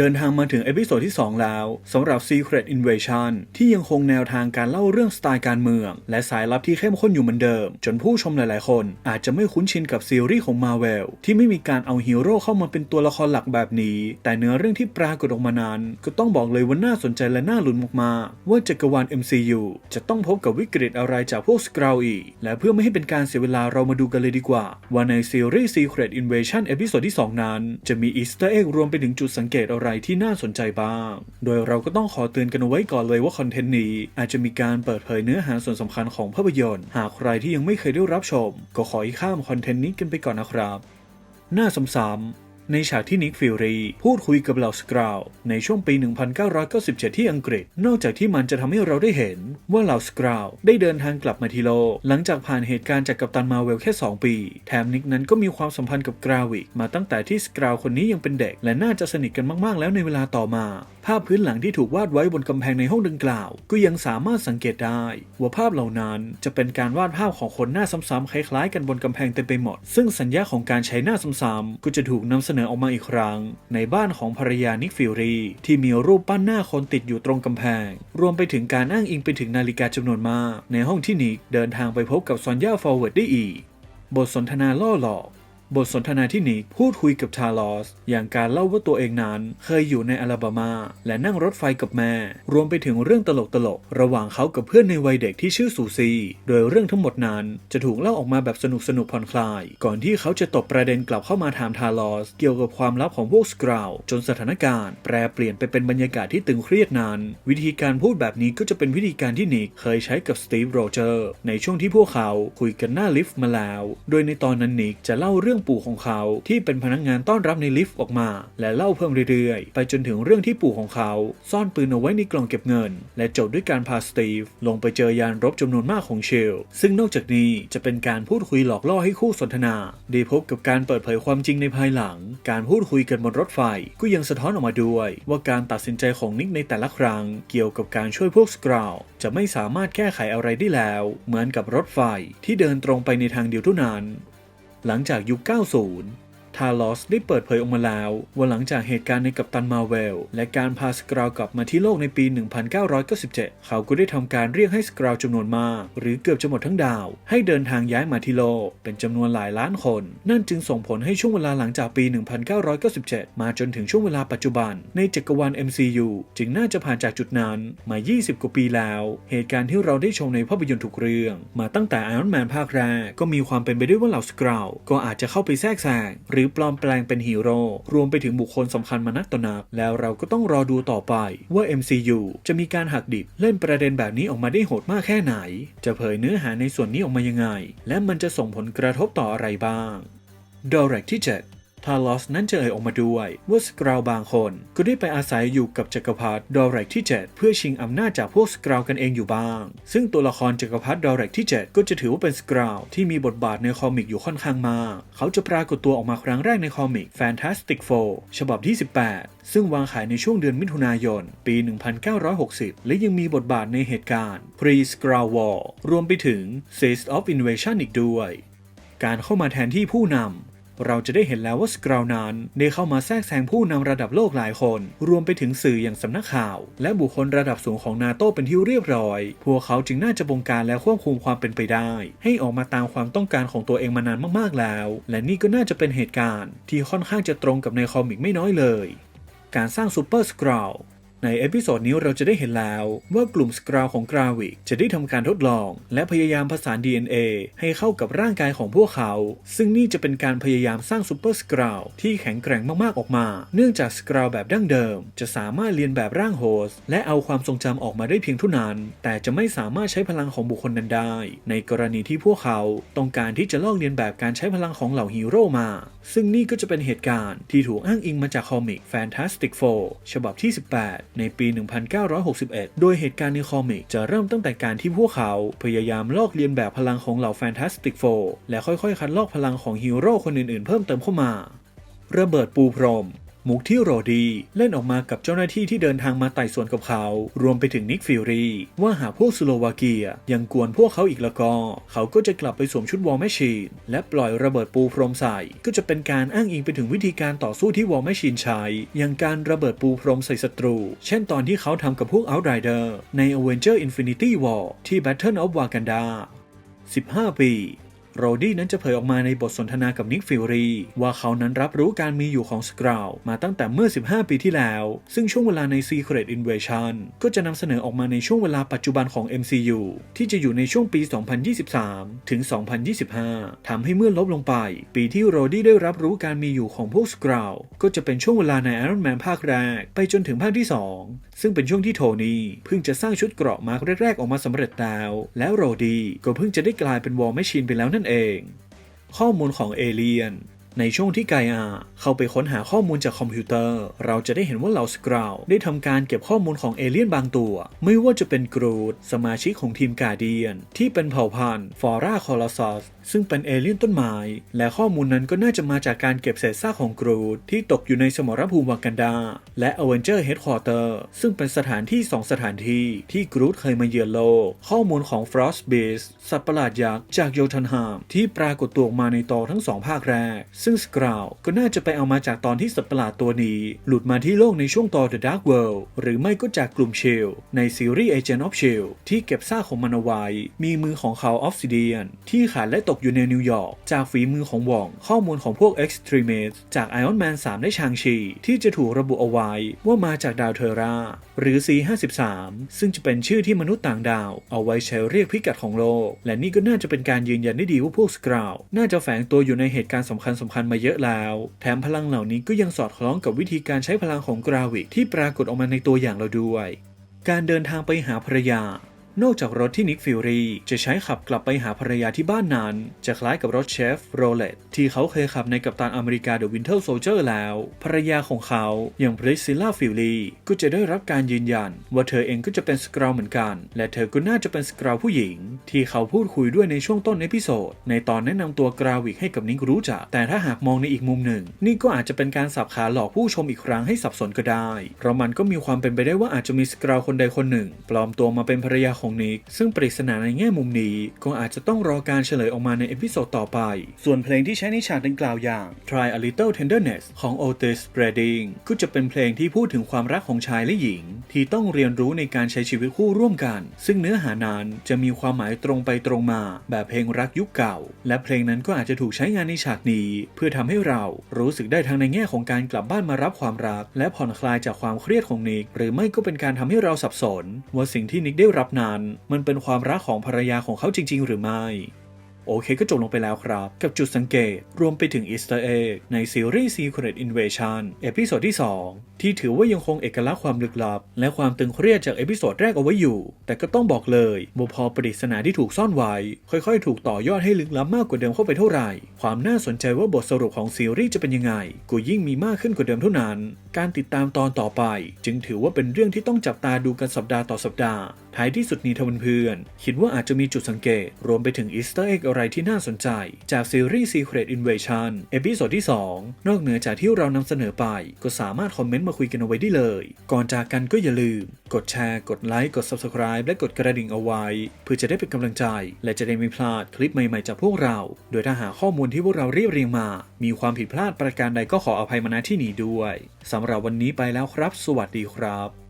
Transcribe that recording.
เดินทางมาถึงเอพิโซดที่ 2 แล้วสำหรับ Secret Invasion ที่ยังคงแนวทางการเล่าเรื่องสไตล์การเมือง และสายลับที่เข้มข้นอยู่เหมือนเดิม จนผู้ชมหลายๆ คนอาจจะไม่คุ้นชินกับซีรีส์ของ Marvel ที่ไม่มีการเอาฮีโร่เข้ามาเป็นตัวละครหลักแบบนี้ แต่เนื้อเรื่องที่ปรากฏออกมานั้น ก็ต้องบอกเลยว่าน่าสนใจและน่าลุ้นมากๆว่าจักรวาล MCU จะต้องพบกับวิกฤตอะไรจากพวกสกราวอีกและเพื่อไม่ให้เป็นการเสียเวลาเรามาดูกันเลยดีกว่า ว่าในซีรีส์ Secret Invasion เอพิโซดที่ 2 นั้น จะมีอีสเตอร์เอ็กรวมไปถึงจุดสังเกตอะไรที่น่าสนใจบ้าง โดยเราก็ต้องขอเตือนกันไว้ก่อนเลยว่าคอนเทนต์นี้ อาจจะมีการเปิดเผยเนื้อหาส่วนสำคัญของภาพยนตร์ หากใครที่ยังไม่เคยได้รับชม ก็ขอให้ข้ามคอนเทนต์นี้กันไปก่อนนะครับ หน้าสมสาร ในฉากที่นิกฟิลรีพูดคุยกับเหล่าสกราวในช่วงปี 1997 ที่อังกฤษ นอกจากที่มันจะทำให้เราได้เห็นว่าเหล่าสกราวได้เดินทางกลับมาทีโล หลังจากผ่านเหตุการณ์จากกัปตันมาเวลแค่ 2 ปี แถมนิกนั้นก็มีความสัมพันธ์กับกราวิกมาตั้งแต่ที่สกราวคนนี้ยังเป็นเด็ก และน่าจะสนิทกันมากๆ แล้วในเวลาต่อมา ภาพพื้นหลังที่ถูกวาดไว้บนกำแพงในห้องดังกล่าว ก็ยังสามารถสังเกตได้ว่าภาพเหล่านั้นจะเป็นการวาดภาพของคนหน้าซ้ำๆคล้ายๆ กันบนกำแพงเต็มไปหมด ซึ่งสัญญาของการใช้หน้าซ้ำๆก็จะถูกนำเสนอออกมาอีกครั้ง ในบ้านของภรรยานิกฟิลรีที่มีรูปปั้นหน้าคนติดอยู่ตรงกำแพง รวมไปถึงการอ้างอิงไปถึงนาฬิกาจำนวนมาก ในห้องที่นิกเดินทางไปพบกับซอนย่าฟอร์เวิร์ดได้อีก บทสนทนาล่อหลอก บทสนทนาที่นิกพูดคุยกับชาร์ลอส อย่างการเล่าว่าตัวเองนั้นเคยอยู่ในอลาบามา และนั่งรถไฟกับแม่ รวมไปถึงเรื่องตลกๆระหว่างเขากับเพื่อนในวัยเด็กที่ชื่อซูซี โดยเรื่องทั้งหมดนั้นจะถูกเล่าออกมาแบบสนุกสนุกๆผ่อนคลาย ก่อนที่เขาจะตบประเด็นกลับเข้ามาถามทาร์ลอส เกี่ยวกับความลับของพวกสกราวจนสถานการณ์ แปรเปลี่ยนไปเป็นบรรยากาศที่ตึงเครียดนั้น วิธีการพูดแบบนี้ก็จะเป็นวิธีการที่นิกเคยใช้กับสตีฟโรเจอร์ในช่วงที่พวกเขาคุยกันหน้าลิฟต์มาแล้ว โดยในตอนนั้นนิกจะเล่าเรื่องปู่ของเขาที่เป็นพนักงานต้อนรับในลิฟต์ออกมา และเล่าเพิ่มเรื่อยๆ ไปจนถึงเรื่องที่ปู่ของเขา ซ่อนปืนเอาไว้ในกล่องเก็บเงิน และจบด้วยการพาสตีฟลงไปเจอยานรบจำนวนมากของเชล ซึ่งนอกจากนี้จะเป็นการพูดคุยหลอกล่อให้คู่สนทนา ได้พบกับการเปิดเผยความจริงในภายหลัง การพูดคุยกันบนรถไฟ ก็ยังสะท้อนออกมาด้วย ว่าการตัดสินใจของนิกในแต่ละครั้ง เกี่ยวกับการช่วยพวกสกราวจะไม่สามารถแก้ไขอะไรได้แล้ว เหมือนกับรถไฟที่เดินตรงไปในทางเดียวเท่านั้น หลังจากยุค 90 ทาลอสได้เปิดเผยออกมาแล้วว่าหลังจากเหตุการณ์ในกัปตันมาเวล และการพาสกราวกลับมาที่โลกในปี 1997 เขาก็ได้ทำการเรียกให้สกราวจำนวนมาก หรือเกือบจะหมดทั้งดาว ให้เดินทางย้ายมาที่โลก เป็นจำนวนหลายล้านคน นั่นจึงส่งผลให้ช่วงเวลาหลังจากปี 1997 มาจนถึงช่วงเวลาปัจจุบัน ในจักรวาล MCU จึงน่าจะผ่านจากจุดนั้นมา 20 กว่าปีแล้ว เหตุการณ์ที่เราได้ชมในภาพยนตร์ทุกเรื่อง มาตั้งแต่ Iron Man ภาคแรกก็มีความเป็นไปได้ว่าเหล่าสกราวก็อาจจะเข้าไปแทรกแซงหรือปลอมแปลงเป็นฮีโร่รวมไปถึงบุคคลสำคัญมานักต่อนัก แล้วเราก็ต้องรอดูต่อไปว่า MCU จะมีการหักดิบเล่นประเด็นแบบนี้ออกมาได้โหดมากแค่ไหน จะเผยเนื้อหาในส่วนนี้ออกมายังไง และมันจะส่งผลกระทบต่ออะไรบ้างดอเร็กที่ 7 ทาร์ลอสนั้นจะเอ่ยออกมาด้วยว่าสกราวบางคน ก็ได้ไปอาศัยอยู่กับจักรพรรดิดอเรกที่ 7 เพื่อชิงอำนาจจากพวกสกราวกันเองอยู่บ้าง ซึ่งตัวละครจักรพรรดิดอเรกที่ 7 ก็จะถือว่าเป็นสกราวที่มีบทบาทในคอมิกอยู่ค่อนข้างมาก เขาจะปรากฏตัวออกมาครั้งแรกในคอมิก Fantastic Four ฉบับที่ 18 ซึ่งวางขายในช่วงเดือนมิถุนายน ปี 1960 และยังมีบทบาทในเหตุการณ์ Pre-Skrull War รวมไปถึง Seeds of Invasion อีกด้วย การเข้ามาแทนที่ผู้นำ เราจะได้เห็นแล้วว่าสกราวนั้นได้เข้ามาแทรกแซงผู้นำระดับโลกหลายคน รวมไปถึงสื่ออย่างสำนักข่าว และบุคคลระดับสูงของนาโตเป็นที่เรียบร้อย พวกเขาจึงน่าจะบงการและควบคุมความเป็นไปได้ ให้ออกมาตามความต้องการของตัวเองมานานมากๆแล้ว และนี่ก็น่าจะเป็นเหตุการณ์ ที่ค่อนข้างจะตรงกับในคอมิกไม่น้อยเลย การสร้างซูเปอร์สกราว ในเอพิโซดนี้เราจะได้เห็นแล้วว่ากลุ่มสกราวของกราวิกจะได้ทำการทดลอง และพยายามผสาน DNA ให้เข้ากับร่างกายของพวกเขา ซึ่งนี่จะเป็นการพยายามสร้างซูเปอร์สกราวที่แข็งแกร่งมากๆออกมา เนื่องจากสกราวแบบดั้งเดิม จะสามารถเรียนแบบร่างโฮสและเอาความทรงจำออกมาได้เพียงเท่านั้น แต่จะไม่สามารถใช้พลังของบุคคลนั้นได้ ในกรณีที่พวกเขาต้องการที่จะลอกเลียนแบบการใช้พลังของเหล่าฮีโร่มา ซึ่งนี่ก็จะเป็นเหตุการณ์ที่ถูกอ้างอิงมาจากคอมิก Fantastic Four ฉบับที่ 18ในปี 1961 โดยเหตุการณ์ในคอมิกจะเริ่มตั้งแต่การที่พวกเขาพยายามลอกเลียนแบบพลังของเหล่าแฟนตาสติกโฟและค่อยๆ คัดลอกพลังของฮีโร่คนอื่นๆ เพิ่มเติมเข้ามาระเบิดปูพรม มุกที่โรดี เล่นออกมากับเจ้าหน้าที่ที่เดินทางมาไต่สวนกับเขา รวมไปถึงนิกฟิลรีว่าหากพวกสโลวาเกียยังกวนพวกเขาอีกแล้วก็ เขาก็จะกลับไปสวมชุดวอลแมชชีน และปล่อยระเบิดปูพรมใส่ ก็จะเป็นการอ้างอิงไปถึงวิธีการต่อสู้ที่วอลแมชชีนใช้ อย่างการระเบิดปูพรมใส่ศัตรู เช่นตอนที่เขาทำกับพวก Outrider ใน Avenger Infinity War ที่ Battle of Wakanda 15 ปี โรดี้นั้นจะเผยออกมาในบทสนทนากับนิกฟิลรีว่าเขานั้นรับรู้การมีอยู่ของสกราวมาตั้งแต่เมื่อ 15 ปีที่แล้ว ซึ่งช่วงเวลาใน Secret Invasion ก็จะนำเสนอออกมาในช่วงเวลาปัจจุบันของ MCU ที่จะอยู่ในช่วงปี 2023 ถึง 2025 ทำให้เมื่อลบลงไป ปีที่โรดี้ได้รับรู้การมีอยู่ของพวกสกราวก็จะเป็นช่วงเวลาใน Iron Man ภาคแรก ไปจนถึงภาคที่ 2 ซึ่งเป็นช่วงที่โทนี่เพิ่งจะสร้างชุดเกราะมาร์กแรก ๆ ออกมาสำเร็จแล้ว แล้วโรดี้ก็เพิ่งจะได้กลายเป็นวอลแมชชีนไปแล้วนั่นเอง ข้อมูลของเอเลียน ในช่วงที่ไกอาเข้าไปค้นหาข้อมูลจากคอมพิวเตอร์ เราจะได้เห็นว่าเหล่าสกราวได้ทำการเก็บข้อมูลของเอเลียนบางตัว ไม่ว่าจะเป็นกรูด สมาชิกของทีมกาเดียน ที่เป็นเผ่าพันธุ์ฟอร่าคอลอซัส ซึ่งเป็นเอเลี่ยนต้นไม้ และข้อมูลนั้นก็น่าจะมาจากการเก็บเศษซากของกรูดที่ตกอยู่ในสมรภูมิวากันดา และอเวนเจอร์เฮดคอร์เตอร์ซึ่งเป็นสถานที่ 2 สถานที่ที่กรูดเคยมาเยือนโลก ข้อมูลของฟรอสต์บีสสัตว์ประหลาดยักษ์จากโยธันฮาม ที่ปรากฏตัวออกมาในตอนทั้งสองภาคแรก ซึ่งสกราวก็น่าจะไปเอามาจากตอนที่สัตว์ประหลาดตัวนี้ หลุดมาที่โลกในช่วงตอน The Dark World หรือไม่ก็จากกลุ่มเชลในซีรีส์ Agent of Shield ที่เก็บซากของมันเอาไว้มีมือของเขาออฟซิเดียนที่ขาดและตกอยู่ในนิวยอร์กจากฝีมือของวอง ข้อมูลของพวก Extremist จาก Iron Man 3 ได้ชางชี ที่จะถูกระบุเอาไว้ว่ามาจากดาวเทอราหรือ C53 ซึ่งจะเป็นชื่อที่มนุษย์ต่างดาว เอาไว้ใช้เรียกพิกัดของโลก และนี่ก็น่าจะเป็นการยืนยันได้ดีว่าพวกสกราวน่าจะแฝงตัวอยู่ในเหตุการณ์สำคัญสำคัญมาเยอะแล้ว แถมพลังเหล่านี้ก็ยังสอดคล้องกับวิธีการใช้พลังของกราวิกที่ปรากฏออกมาในตัวอย่างเราด้วย การเดินทางไปหาภรรยา นอกจากรถที่นิกฟิลรีจะใช้ขับกลับไปหาภรรยาที่บ้านนั้น จะคล้ายกับรถเชฟโรเลตที่เขาเคยขับในกัปตันอเมริกาเดอะวินเทอร์โซลเจอร์แล้ว ภรรยาของเขาอย่างพริซิล่าฟิลลีก็จะได้รับการยืนยัน ว่าเธอเองก็จะเป็นสกราวเหมือนกัน และเธอก็น่าจะเป็นสกราวผู้หญิง ที่เขาพูดคุยด้วยในช่วงต้นเอพิโซดในตอนแนะนำตัวกราวิกให้กับนิกรู้จัก แต่ถ้าหากมองในอีกมุมหนึ่ง นี่ก็อาจจะเป็นการสับขาหลอกผู้ชมอีกครั้งให้สับสนก็ได้ เพราะมันก็มีความเป็นไปได้ว่าอาจจะมีสกราวคนใดคนหนึ่ง ปลอมตัวมาเป็นภรรยาของนิกซึ่งปริศนาในแง่มุมนี้ก็อาจจะต้องรอการเฉลยออกมาในเอพิโซดต่อไป ส่วนเพลงที่ใช้ในฉากดังกล่าวอย่าง Try a Little Tenderness ของ Otis Redding ก็จะเป็นเพลงที่พูดถึงความรักของชายและหญิง ที่ต้องเรียนรู้ในการใช้ชีวิตคู่ร่วมกัน ซึ่งเนื้อหานั้นจะมีความหมายตรงไปตรงมา แบบเพลงรักยุคเก่า และเพลงนั้นก็อาจจะถูกใช้งานในฉากนี้ เพื่อทำให้เรารู้สึกได้ทั้งในแง่ของการกลับบ้านมารับความรัก และผ่อนคลายจากความเครียดของนิก หรือไม่ก็เป็นการทำให้เราสับสน ว่าสิ่งที่นิกได้รับนั้นมันเป็นความรักของภรรยาของเขาจริง ๆ หรือไม่ โอเคก็จบลงไปแล้วครับ กับจุดสังเกตรวมไปถึงอีสเตอร์เอ็กในซีรีส์ Secret Invasion เอพิโซดที่ 2 ที่ถือว่ายังคงเอกลักษณ์ความลึกลับ และความตึงเครียดจากเอพิโซดแรกเอาไว้อยู่ แต่ก็ต้องบอกเลยว่าพอปริศนาที่ถูกซ่อนไว้ ค่อยๆ ถูกต่อยอดให้ลึกล้ำมากกว่าเดิมเข้าไปเท่าไหร่ ความน่าสนใจว่าบทสรุปของซีรีส์จะเป็นยังไงก็ยิ่งมีมากขึ้นกว่าเดิมเท่านั้น การติดตามตอนต่อไป จึงถือว่าเป็นเรื่องที่ต้องจับตาดูกันสัปดาห์ต่อสัปดาห์ ท้ายที่สุดนี้ทวันเพื่อน คิดว่าอาจจะมีจุดสังเกต รวมไปถึงอีสเตอร์เอ็กอะไรที่น่าสนใจ จากซีรีส์ Secret Invasion เอพิโซดที่ 2 นอกเหนือจากที่เรานำเสนอไป ก็สามารถคอมเมนต์มาคุยกันเอาไว้ได้เลย ก่อนจากกันก็อย่าลืม กดแชร์ กดไลค์ กด Subscribe และกดกระดิ่งเอาไว้ เพื่อจะได้เป็นกำลังใจ และจะได้ไม่พลาดคลิปใหม่ๆจากพวกเรา โดยถ้าหาข้อมูลที่พวกเราเรียบเรียงมา มีความผิดพลาดประการใดก็ขออภัยมาณที่นี้ด้วยสำหรับวันนี้ไปแล้วครับ สวัสดีครับ